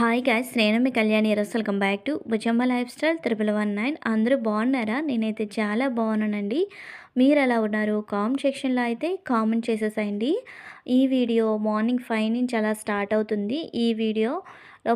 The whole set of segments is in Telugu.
హాయ్ గాయస్ నేను మీ కళ్యాణి ఎరస్ వెల్కమ్ బ్యాక్ టు భుజమ్మ lifestyle triple one nine అందరూ బాగున్నారా? నేనైతే చాలా బాగున్నానండి. మీరు ఎలా ఉన్నారు? కామెంట్ సెక్షన్లో అయితే కామెంట్ చేసేసేయండి. ఈ వీడియో మార్నింగ్ ఫైవ్ నుంచి అలా స్టార్ట్ అవుతుంది. ఈ వీడియో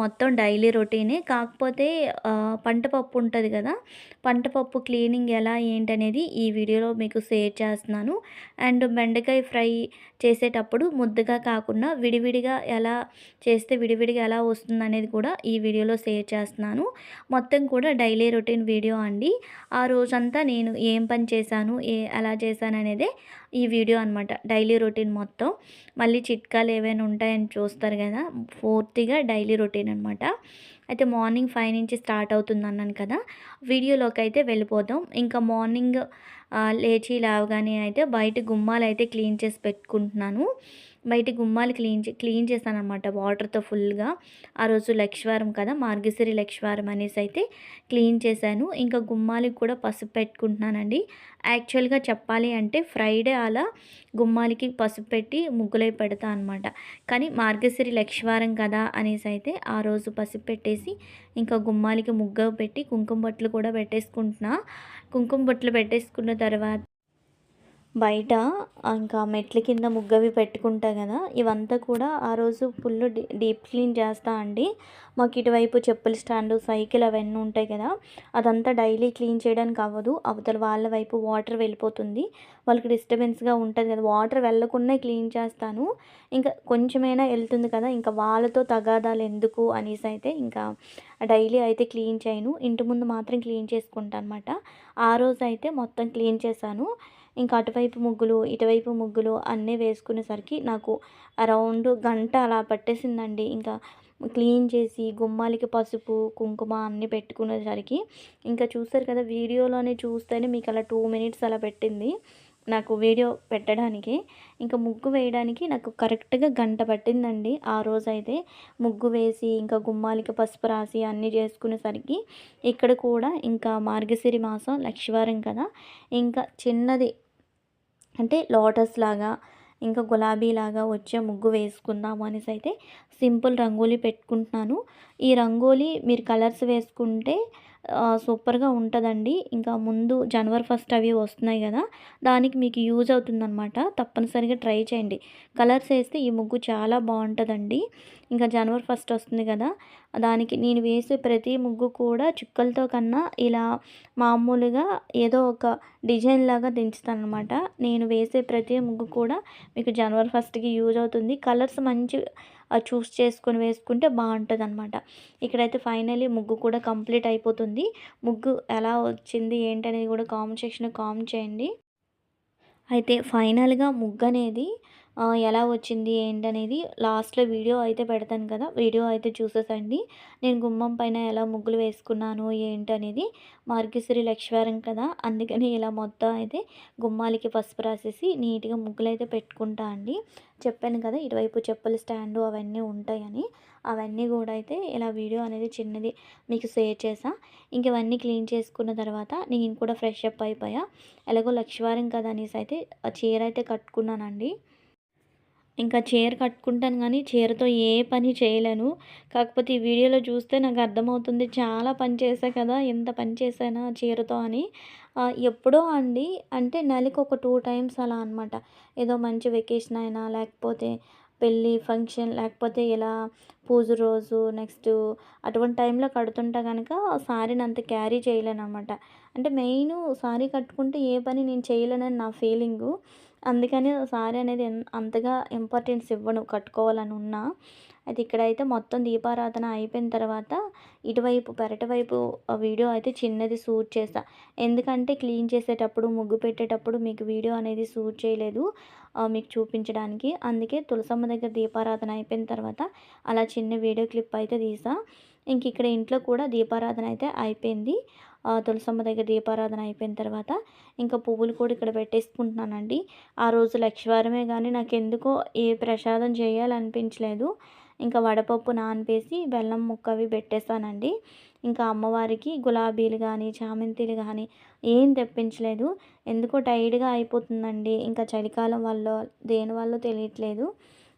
మొత్తం డైలీ రొటీనే. కాకపోతే పంటపప్పు ఉంటుంది కదా పంటపప్పు క్లీనింగ్ ఎలా ఏంటనేది ఈ వీడియోలో మీకు షేర్ చేస్తున్నాను. అండ్ బెండకాయ ఫ్రై చేసేటప్పుడు ముద్దగా కాకుండా విడివిడిగా ఎలా చేస్తే విడివిడిగా ఎలా వస్తుంది అనేది కూడా ఈ వీడియోలో షేర్ చేస్తున్నాను. మొత్తం కూడా డైలీ రొటీన్ వీడియో అండి. ఆ రోజంతా నేను ఏం పని చేశాను ఏ ఎలా చేశాను అనేదే ఈ వీడియో అనమాట డైలీ రొటీన్ మొత్తం. మళ్ళీ చిట్కాలు ఏవైనా ఉంటాయని చూస్తారు కదా పూర్తిగా డైలీ రొటీన్ అనమాట అయితే మార్నింగ్ ఫైవ్ నుంచి స్టార్ట్ అవుతుంది అన్నాను కదా వీడియోలోకి అయితే వెళ్ళిపోదాం. ఇంకా మార్నింగ్ లేచి లేవగానే అయితే బయట గుమ్మాలు అయితే క్లీన్ చేసి పెట్టుకుంటున్నాను. బయట గుమ్మాలు క్లీన్ క్లీన్ చేశాను అనమాట వాటర్తో ఫుల్గా. ఆ రోజు లక్ష్వారం కదా మార్గశిరి లక్ష్వారం అనేసి అయితే క్లీన్ చేశాను. ఇంకా గుమ్మాలకి కూడా పసుపు పెట్టుకుంటున్నానండి. యాక్చువల్గా చెప్పాలి అంటే ఫ్రైడే అలా గుమ్మాలకి పసుపు పెట్టి ముగ్గులై పెడతా అనమాట కానీ మార్గశిరి లక్ష్వారం కదా అనేసి అయితే ఆ రోజు పసుపు పెట్టేసి ఇంకా గుమ్మాలకి ముగ్గ పెట్టి కుంకుమ బొట్లు కూడా పెట్టేసుకుంటున్నా. కుంకుమ బొట్లు పెట్టేసుకున్న తర్వాత బయట ఇంకా మెట్ల కింద ముగ్గవి పెట్టుకుంటా కదా ఇవంతా కూడా ఆ రోజు ఫుల్ డీప్ క్లీన్ చేస్తా అండి. మాకు ఇటువైపు చెప్పుల స్టాండ్ సైకిల్ అవన్నీ ఉంటాయి కదా అదంతా డైలీ క్లీన్ చేయడానికి అవ్వదు. అవతల వాళ్ళ వైపు వాటర్ వెళ్ళిపోతుంది. వాళ్ళకి డిస్టర్బెన్స్గా ఉంటుంది కదా వాటర్ వెళ్ళకుండా క్లీన్ చేస్తాను. ఇంకా కొంచెమైనా వెళ్తుంది కదా ఇంకా వాళ్ళతో తగాదాలు ఎందుకు అనేసి అయితే ఇంకా డైలీ అయితే క్లీన్ చేయను. ఇంటి ముందు మాత్రం క్లీన్ చేసుకుంటాను అనమాట ఆ రోజు అయితే మొత్తం క్లీన్ చేశాను. ఇంకా అటువైపు ముగ్గులు ఇటువైపు ముగ్గులు అన్నీ వేసుకునేసరికి నాకు అరౌండ్ గంట అలా పట్టేసిందండి. ఇంకా క్లీన్ చేసి గుమ్మాలకి పసుపు కుంకుమ అన్నీ పెట్టుకునేసరికి ఇంకా చూస్తారు కదా వీడియోలోనే చూస్తేనే మీకు అలా టూ మినిట్స్ అలా పెట్టింది నాకు వీడియో పెట్టడానికి. ఇంకా ముగ్గు వేయడానికి నాకు కరెక్ట్గా గంట పట్టిందండి. ఆ రోజైతే ముగ్గు వేసి ఇంకా గుమ్మాలకి పసుపు రాసి అన్నీ చేసుకునేసరికి ఇక్కడ కూడా ఇంకా మార్గశిరి మాసం లక్ష్వారం కదా. ఇంకా చిన్నది అంటే లోటస్ లాగా ఇంకా గులాబీ లాగా వచ్చే ముగ్గు వేసుకుందాము అనేసి అయితే సింపుల్ రంగోలీ పెట్టుకుంటున్నాను. ఈ రంగోలీ మీరు కలర్స్ వేసుకుంటే సూపర్గా ఉంటుందండి. ఇంకా ముందు జనవరి ఫస్ట్ అవి వస్తున్నాయి కదా దానికి మీకు యూజ్ అవుతుందన్నమాట. తప్పనిసరిగా ట్రై చేయండి. కలర్స్ వేస్తే ఈ ముగ్గు చాలా బాగుంటుందండి. ఇంకా జనవరి ఫస్ట్ వస్తుంది కదా దానికి నేను వేసే ప్రతి ముగ్గు కూడా చుక్కలతో కన్నా ఇలా మామూలుగా ఏదో ఒక డిజైన్ లాగా దించుతానమాట నేను వేసే ప్రతి ముగ్గు కూడా మీకు జనవరి ఫస్ట్కి యూజ్ అవుతుంది. కలర్స్ మంచి చూస్ చేసుకొని వేసుకుంటే బాగుంటుంది అనమాట ఇక్కడైతే ఫైనలీ ముగ్గు కూడా కంప్లీట్ అయిపోతుంది. ముగ్గు ఎలా వచ్చింది ఏంటనేది కూడా కామెంట్ సెక్షన్ కామెంట్ చేయండి. అయితే ఫైనల్గా ముగ్గు అనేది ఎలా వచ్చింది ఏంటనేది లాస్ట్లో వీడియో అయితే పెడతాను కదా వీడియో అయితే చూసేసండి. నేను గుమ్మం పైన ఎలా ముగ్గులు వేసుకున్నాను ఏంటనేది మార్గశ్రీ లక్ష్వారం కదా అందుకని ఇలా మొత్తం అయితే గుమ్మాలకి పసుపు రాసేసి నీట్గా ముగ్గులు అయితే పెట్టుకుంటా అండి. చెప్పాను కదా ఇటువైపు చెప్పుల స్టాండు అవన్నీ ఉంటాయని అవన్నీ కూడా అయితే ఇలా వీడియో అనేది చిన్నది మీకు షేర్ చేసా ఇంకవన్నీ క్లీన్ చేసుకున్న తర్వాత నేను కూడా ఫ్రెష్ అప్ అయిపోయా. ఎలాగో లక్ష్వారం కదా అనేసి అయితే చీర అయితే కట్టుకున్నానండి. ఇంకా చీర కట్టుకుంటాను కానీ చీరతో ఏ పని చేయలేను. కాకపోతే ఈ వీడియోలో చూస్తే నాకు అర్థమవుతుంది చాలా పని చేశా కదా ఎంత పని చేశానా చీరతో అని. ఎప్పుడో అండి అంటే నెలకి ఒక టూ టైమ్స్ అలా అనమాట ఏదో మంచి వెకేషన్ అయినా లేకపోతే పెళ్ళి ఫంక్షన్ లేకపోతే ఇలా పూజ రోజు నెక్స్ట్ అటువంటి టైంలో కడుతుంటా కనుక సారీని అంత క్యారీ చేయలేను అనమాట అంటే మెయిన్ సారీ కట్టుకుంటే ఏ పని నేను చేయలేనని నా ఫీలింగు. అందుకని సారీ అనేది అంతగా ఇంపార్టెన్స్ ఇవ్వను కట్టుకోవాలని ఉన్నా. అయితే ఇక్కడైతే మొత్తం దీపారాధన అయిపోయిన తర్వాత ఇటువైపు పెరటి వైపు వీడియో అయితే చిన్నది షూట్ చేస్తా. ఎందుకంటే క్లీన్ చేసేటప్పుడు ముగ్గు పెట్టేటప్పుడు మీకు వీడియో అనేది షూట్ చేయలేదు మీకు చూపించడానికి. అందుకే తులసమ్మ దగ్గర దీపారాధన అయిపోయిన తర్వాత అలా చిన్న వీడియో క్లిప్ అయితే తీసా ఇంక ఇక్కడ ఇంట్లో కూడా దీపారాధన అయితే అయిపోయింది. తులసమ్మ దగ్గర దీపారాధన అయిపోయిన తర్వాత ఇంకా పువ్వులు కూడా ఇక్కడ పెట్టేసుకుంటున్నానండి. ఆ రోజు లక్ష్వారమే కానీ నాకు ఎందుకో ఏ ప్రసాదం చేయాలనిపించలేదు. ఇంకా వడపప్పు నానిపేసి బెల్లం ముక్క అవి పెట్టేస్తానండి. ఇంకా అమ్మవారికి గులాబీలు కానీ చామంతిలు కానీ ఏం తెప్పించలేదు. ఎందుకో టైర్డ్గా అయిపోతుందండి. ఇంకా చలికాలం వల్ల దేని వల్ల తెలియట్లేదు.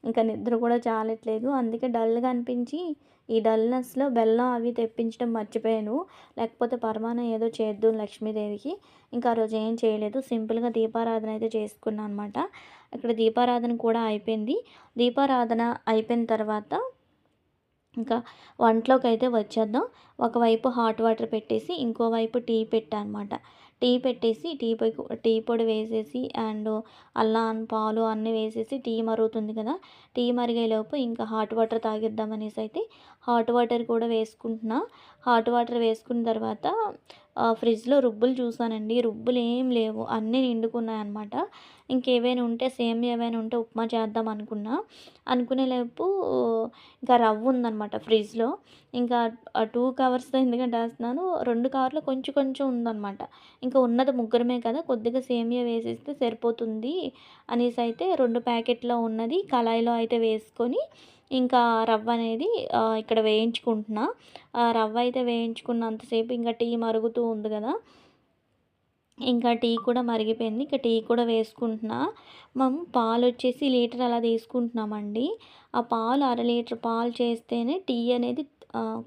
ఇంకా నిద్ర కూడా చాలట్లేదు అందుకే డల్గా అనిపించి ఈ డల్నెస్లో బెల్లం అవి తెప్పించడం మర్చిపోయాను. లేకపోతే పరమాన ఏదో చేద్దాం లక్ష్మీదేవికి. ఇంకా ఆ రోజు ఏం చేయలేదు. సింపుల్గా దీపారాధన అయితే చేసుకున్నాను అనమాట ఇక్కడ దీపారాధన కూడా అయిపోయింది. దీపారాధన అయిపోయిన తర్వాత ఇంకా వంటలోకి అయితే వచ్చేద్దాం. ఒకవైపు హాట్ వాటర్ పెట్టేసి ఇంకోవైపు టీ పెట్టా అనమాట టీ పెట్టేసి టీ పొయ్యి టీ పొడి వేసేసి అండ్ అల్లం పాలు అన్నీ వేసేసి టీ మరుగుతుంది కదా. టీ మరిగేలోపు ఇంకా హాట్ వాటర్ తాగిద్దాం అనేసి అయితే హాట్ వాటర్ కూడా వేసుకుంటున్నా. హాట్ వాటర్ వేసుకున్న తర్వాత ఫ్రిడ్జ్లో రుబ్బులు చూసానండి. రుబ్బులు ఏం లేవు. అన్నీ నిండుకున్నాయి అనమాట ఇంకేవైనా ఉంటే సేమ్ ఏవైనా ఉంటే ఉప్మా చేద్దాం అనుకున్నా. అనుకునేలోపు ఇంకా రవ్వ ఉందన్నమాట ఫ్రిడ్జ్లో. ఇంకా టూ కవర్స్తో ఎందుకంటే వేస్తున్నాను రెండు కవర్లో కొంచెం కొంచెం ఉందన్నమాట. ఇంకా ఉన్నది ముగ్గురమే కదా కొద్దిగా సేమియా వేసేస్తే సరిపోతుంది అనేసి అయితే రెండు ప్యాకెట్లో ఉన్నది కళాయిలో అయితే వేసుకొని ఇంకా రవ్వ అనేది ఇక్కడ వేయించుకుంటున్నా. రవ్వ అయితే వేయించుకున్నంతసేపు ఇంకా టీ మరుగుతూ ఉంది కదా. ఇంకా టీ కూడా మరిగిపోయింది. ఇంకా టీ కూడా వేసుకుంటున్నా. మేము పాలు వచ్చేసి లీటర్ అలా తీసుకుంటున్నామండి. ఆ పాలు అర లీటర్ పాలు చేస్తేనే టీ అనేది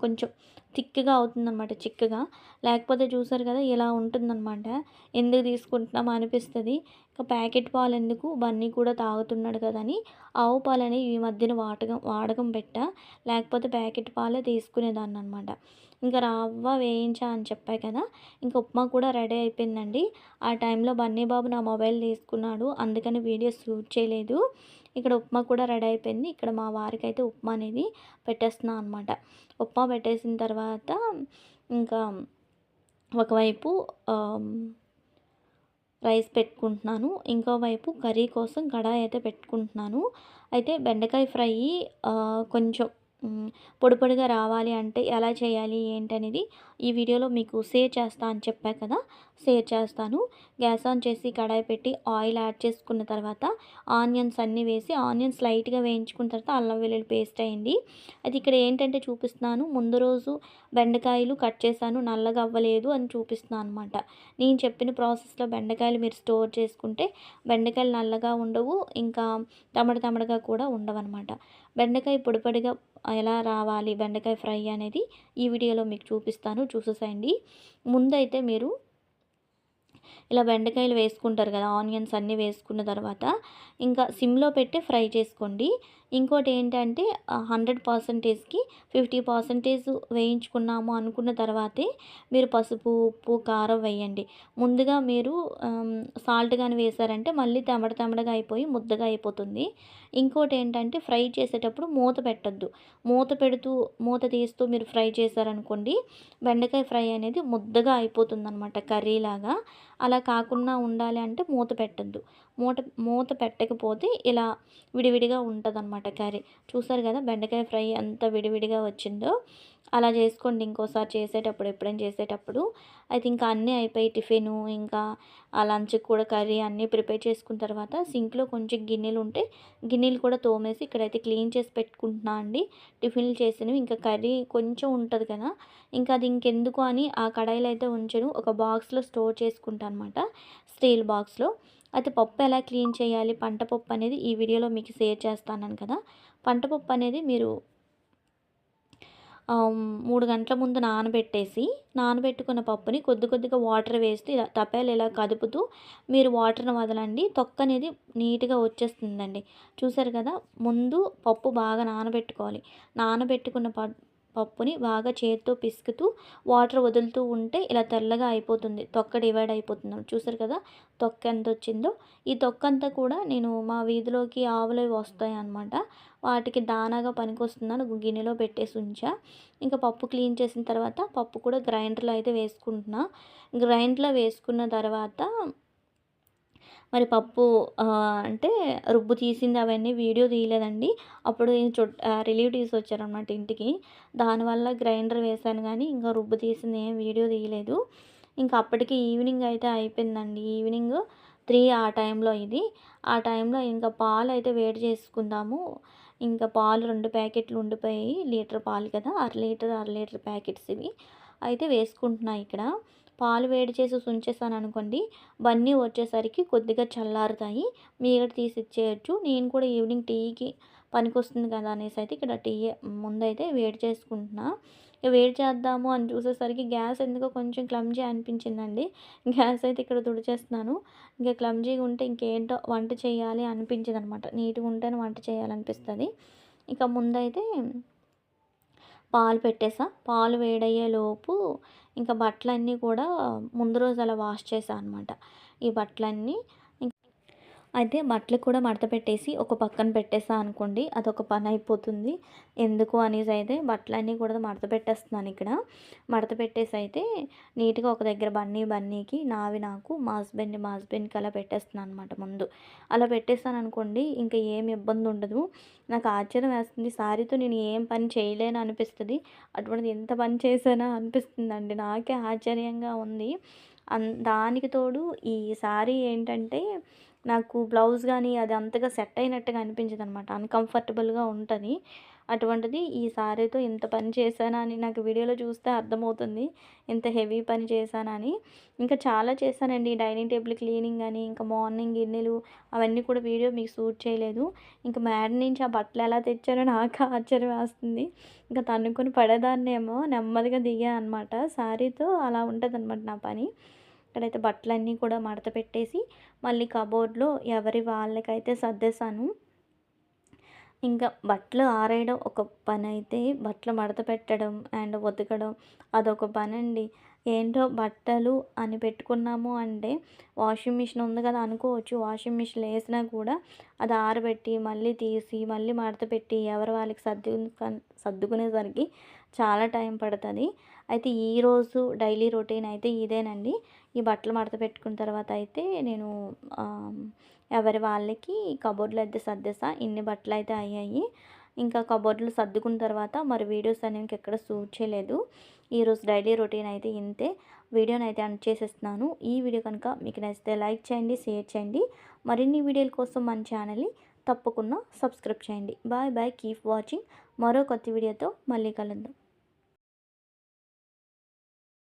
కొంచెం థిక్గా అవుతుందన్నమాట చిక్కగా. లేకపోతే చూసారు కదా ఇలా ఉంటుందన్నమాట. ఎందుకు తీసుకుంటున్నాం అనిపిస్తుంది. ఇంకా ప్యాకెట్ పాలు ఎందుకు? బన్నీ కూడా తాగుతున్నాడు కదని ఆవు పాలు అనేవి ఈ మధ్యన వాడకం వాడకం పెట్టా. లేకపోతే ప్యాకెట్ పాలే తీసుకునేదాన్ని అనమాట ఇంకా రవ్వ వేయించా అని చెప్పా కదా ఇంకా ఉప్మా కూడా రెడీ అయిపోయిందండి. ఆ టైంలో బన్నీ బాబు నా మొబైల్ తీసుకున్నాడు. అందుకని వీడియో షూట్ చేయలేదు. ఇక్కడ ఉప్మా కూడా రెడీ అయిపోయింది. ఇక్కడ మా వారికి అయితే ఉప్మా అనేది పెట్టేస్తున్నాను అనమాట ఉప్మా పెట్టేసిన తర్వాత ఇంకా ఒకవైపు రైస్ పెట్టుకుంటున్నాను. ఇంకోవైపు కర్రీ కోసం కడాయి అయితే పెట్టుకుంటున్నాను. అయితే బెండకాయ ఫ్రై కొంచెం పొడి పొడిగా రావాలి అంటే ఎలా చేయాలి ఏంటనేది ఈ వీడియోలో మీకు షేర్ చేస్తా అని చెప్పా కదా షేర్ చేస్తాను. గ్యాస్ ఆన్ చేసి కడాయి పెట్టి ఆయిల్ యాడ్ చేసుకున్న తర్వాత ఆనియన్స్ అన్నీ వేసి ఆనియన్స్ లైట్గా వేయించుకున్న తర్వాత అల్లం వెల్లుల్లి పేస్ట్ అయింది అది ఇక్కడ ఏంటంటే చూపిస్తున్నాను. ముందు రోజు బెండకాయలు కట్ చేశాను. నల్లగా అవ్వలేదు అని చూపిస్తున్నాను అనమాట నేను చెప్పిన ప్రాసెస్లో బెండకాయలు మీరు స్టోర్ చేసుకుంటే బెండకాయలు నల్లగా ఉండవు ఇంకా తమడ తమడగా కూడా ఉండవు అనమాట బెండకాయ పొడిపడిగా ఎలా రావాలి బెండకాయ ఫ్రై అనేది ఈ వీడియోలో మీకు చూపిస్తాను. చూసేసేయండి. ముందైతే మీరు ఇలా బెండకాయలు వేసుకుంటారు కదా ఆనియన్స్ అన్నీ వేసుకున్న తర్వాత ఇంకా సిమ్లో పెట్టి ఫ్రై చేసుకోండి. ఇంకోటి ఏంటంటే హండ్రెడ్ పర్సంటేజ్కి ఫిఫ్టీ పర్సంటేజ్ వేయించుకున్నాము అనుకున్న తర్వాతే మీరు పసుపు ఉప్పు కారం వేయండి. ముందుగా మీరు సాల్ట్ కానీ వేసారంటే మళ్ళీ తెమడ తెమడగా అయిపోయి ముద్దగా అయిపోతుంది. ఇంకోటి ఏంటంటే ఫ్రై చేసేటప్పుడు మూత పెట్టద్దు. మూత పెడుతూ మూత తీస్తూ మీరు ఫ్రై చేశారనుకోండి బెండకాయ ఫ్రై అనేది ముద్దగా అయిపోతుంది అనమాట కర్రీలాగా. అలా కాకుండా ఉండాలి అంటే మూత పెట్టద్దు. మూత మూత పెట్టకపోతే ఇలా విడివిడిగా ఉంటుంది అనమాట కర్రీ. చూసారు కదా బెండకాయ ఫ్రై ఎంత విడివిడిగా వచ్చిందో? అలా చేసుకోండి ఇంకోసారి చేసేటప్పుడు ఎప్పుడైనా చేసేటప్పుడు. అయితే ఇంకా అన్నీ అయిపోయి టిఫిను ఇంకా ఆ లంచ్కి కూడా కర్రీ అన్నీ ప్రిపేర్ చేసుకున్న తర్వాత సింక్లో కొంచెం గిన్నెలు ఉంటే గిన్నెలు కూడా తోమేసి ఇక్కడైతే క్లీన్ చేసి పెట్టుకుంటున్నా అండి. టిఫిన్లు చేసినవి ఇంకా కర్రీ కొంచెం ఉంటుంది కదా. ఇంకా అది ఇంకెందుకు అని ఆ కడాయిలో అయితే ఉంచను. ఒక బాక్స్లో స్టోర్ చేసుకుంటాను అనమాట స్టీల్ బాక్స్లో. అయితే పప్పు ఎలా క్లీన్ చేయాలి? పంట పప్పు అనేది ఈ వీడియోలో మీకు షేర్ చేస్తాను కదా. పంట పప్పు అనేది మీరు మూడు గంటల ముందు నానబెట్టేసి నానబెట్టుకున్న పప్పుని కొద్ది కొద్దిగా వాటర్ వేస్తూ ఇలా తపేలు ఇలా కదుపుతూ మీరు వాటర్ని వదలండి. తొక్క అనేది నీట్గా వచ్చేస్తుందండి. చూసారు కదా? ముందు పప్పు బాగా నానబెట్టుకోవాలి. నానబెట్టుకున్న పప్పుని బాగా చేతితో పిసుకుతూ వాటర్ వదులుతూ ఉంటే ఇలా తెల్లగా అయిపోతుంది. తొక్క డివైడ్ అయిపోతుంది. చూసారు కదా? తొక్క ఎంత వచ్చిందో? ఈ తొక్క అంతా కూడా నేను మా వీధిలోకి ఆవులు వస్తాయి అనమాట వాటికి దానాగా పనికొస్తుందని గిన్నెలో పెట్టేసి ఉంచా. ఇంకా పప్పు క్లీన్ చేసిన తర్వాత పప్పు కూడా గ్రైండర్లో అయితే వేసుకుంటున్నా. గ్రైండర్లో వేసుకున్న తర్వాత మరి పప్పు అంటే రుబ్బు తీసింది అవన్నీ వీడియో తీయలేదండి. అప్పుడు చుట్ రిలేటివ్స్ వచ్చారనమాట ఇంటికి. దానివల్ల గ్రైండర్ వేశాను కానీ ఇంకా రుబ్బు తీసింది ఏం వీడియో తీయలేదు. ఇంకా అప్పటికి ఈవినింగ్ అయితే అయిపోయిందండి. ఈవినింగ్ త్రీ ఆ టైంలో ఇది. ఆ టైంలో ఇంకా పాలు అయితే వేడి చేసుకుందాము. ఇంకా పాలు రెండు ప్యాకెట్లు ఉండిపోయాయి. లీటర్ పాలు కదా అర లీటర్ అర లీటర్ ప్యాకెట్స్ ఇవి. అయితే వేసుకుంటున్నాయి ఇక్కడ. పాలు వేడి చేసి ఉంచేసాను అనుకోండి బన్నీ వచ్చేసరికి కొద్దిగా చల్లారుతాయి. మీరు తీసి ఇచ్చేయచ్చు. నేను కూడా ఈవినింగ్ టీకి పనికొస్తుంది కదా అనేసి అయితే ఇక్కడ టీ ముందైతే వేడి చేసుకుంటున్నా. ఇక వేడి చేద్దాము అని చూసేసరికి గ్యాస్ ఎందుకో కొంచెం క్లమ్జీ అనిపించిందండి. గ్యాస్ అయితే ఇక్కడ తుడిచేస్తున్నాను. ఇంకా క్లమ్జీగా ఉంటే ఇంకేంటో వంట చేయాలి అనిపించింది అనమాట నీట్గా ఉంటేనే వంట చేయాలనిపిస్తుంది. ఇక ముందైతే పాలు పెట్టేసా. పాలు వేడయ్యేలోపు ఇంకా బట్టలన్నీ కూడా ముందు రోజు అలా వాష్ చేశాను అనమాట ఈ బట్టలన్నీ అయితే బట్టలు కూడా మడత పెట్టేసి ఒక పక్కన పెట్టేసా అనుకోండి అదొక పని అయిపోతుంది. ఎందుకు అనేసి అయితే బట్టలన్నీ కూడా మడత పెట్టేస్తున్నాను ఇక్కడ. మడత పెట్టేసి అయితే నీట్గా ఒక దగ్గర బన్నీ బన్నీకి నావి నాకు మా హస్బెండ్ మా హస్బెండ్కి అలా పెట్టేస్తున్నాను అనమాట ముందు. అలా పెట్టేస్తాను అనుకోండి ఇంకా ఏం ఇబ్బంది ఉండదు. నాకు ఆశ్చర్యం వేస్తుంది సారీతో నేను ఏం పని చేయలేను అనిపిస్తుంది. అటువంటిది ఎంత పని చేశానా అనిపిస్తుందండి. నాకే ఆశ్చర్యంగా ఉంది. అన్ దానికి తోడు ఈ సారీ ఏంటంటే నాకు బ్లౌజ్ కానీ అది అంతగా సెట్ అయినట్టుగా అనిపించదు అనమాట అన్కంఫర్టబుల్గా ఉంటుంది. అటువంటిది ఈ సారీతో ఇంత పని చేశానా అని నాకు వీడియోలో చూస్తే అర్థమవుతుంది. ఇంత హెవీ పని చేశానని ఇంకా చాలా చేశానండి. డైనింగ్ టేబుల్ క్లీనింగ్ అని ఇంకా మార్నింగ్ గిన్నెలు అవన్నీ కూడా వీడియో మీకు సూట్ చేయలేదు. ఇంకా మేడ నుంచి ఆ బట్టలు ఎలా తెచ్చారో నాకు ఆశ్చర్యం వేస్తుంది. ఇంకా తన్నుకొని పడేదాన్నేమో నెమ్మదిగా దిగా అనమాట సారీతో అలా ఉంటుంది అనమాట నా పని. ఇక్కడైతే బట్టలన్నీ కూడా మడత పెట్టేసి మళ్ళీ కబోర్డ్లో ఎవరి వాళ్ళకైతే సర్దేశాను. ఇంకా బట్టలు ఆరేయడం ఒక పని అయితే బట్టలు మడత పెట్టడం అండ్ ఉతకడం అదొక పని అండి. ఏంటో బట్టలు అని పెట్టుకున్నాము అంటే వాషింగ్ మిషన్ ఉంది కదా అనుకోవచ్చు. వాషింగ్ మిషన్ వేసినా కూడా అది ఆరబెట్టి మళ్ళీ తీసి మళ్ళీ మడత పెట్టి ఎవరి వాళ్ళకి సర్దు సర్దుకునేసరికి చాలా టైం పడుతుంది. అయితే ఈరోజు డైలీ రొటీన్ అయితే ఇదేనండి. ఈ బట్టలు మడత పెట్టుకున్న తర్వాత అయితే నేను ఎవరి వాళ్ళకి కబోర్డ్లో అయితే సర్దేసా. ఇన్ని బట్టలు అయితే అయ్యాయి. ఇంకా కబోర్డ్లు సర్దుకున్న తర్వాత మరి వీడియోస్ అనేవి ఎక్కడ షూట్ చేయలేదు. ఈరోజు డైలీ రొటీన్ అయితే ఇంతే. వీడియోని అయితే అండ్ చేసేస్తున్నాను. ఈ వీడియో కనుక మీకు నచ్చితే లైక్ చేయండి షేర్ చేయండి. మరిన్ని వీడియోల కోసం మన ఛానల్ని తప్పకుండా సబ్స్క్రైబ్ చేయండి. Bye bye keep watching. మరో కొత్త వీడియోతో మళ్ళీ కలుద్దాం.